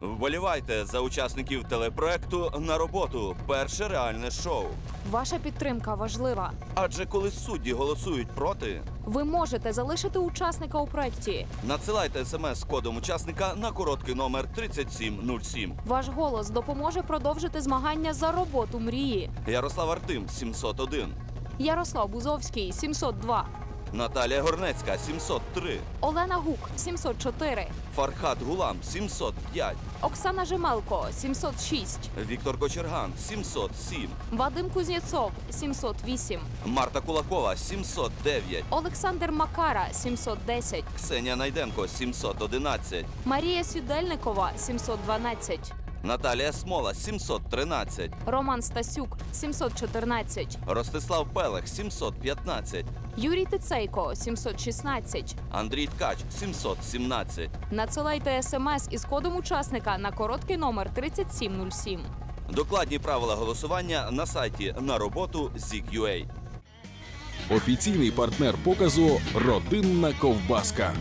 Вболівайте за учасників телепроекту на роботу. Перше реальне шоу. Ваша підтримка важлива. Адже коли судді голосують проти, Ви можете залишити учасника у проєкті. надсилайте смс з кодом учасника на короткий номер 3707. Ваш голос допоможе продовжити змагання за роботу мрії. Ярослав Артим 701. Ярослав Бузовський 702, Наталія Горнецька 703. Олена Гук 704, Фархат Гулам 705. Оксана Жемелко 706, Віктор Кочерган 707. Вадим Кузнєцов 708, Марта Кулакова 709. Олександр Макара 710, Ксенія Найденко 711. Марія Сідельникова 712, Наталія Смола 713. Роман Стасюк 714, Ростислав Пелех 715. Юрій Тицейко 716. Андрій Ткач 717. Надсилайте смс із кодом учасника на короткий номер 3707. Докладні правила голосування на сайті на роботу ZIG.UA. Офіційний партнер показу Родинна ковбаска.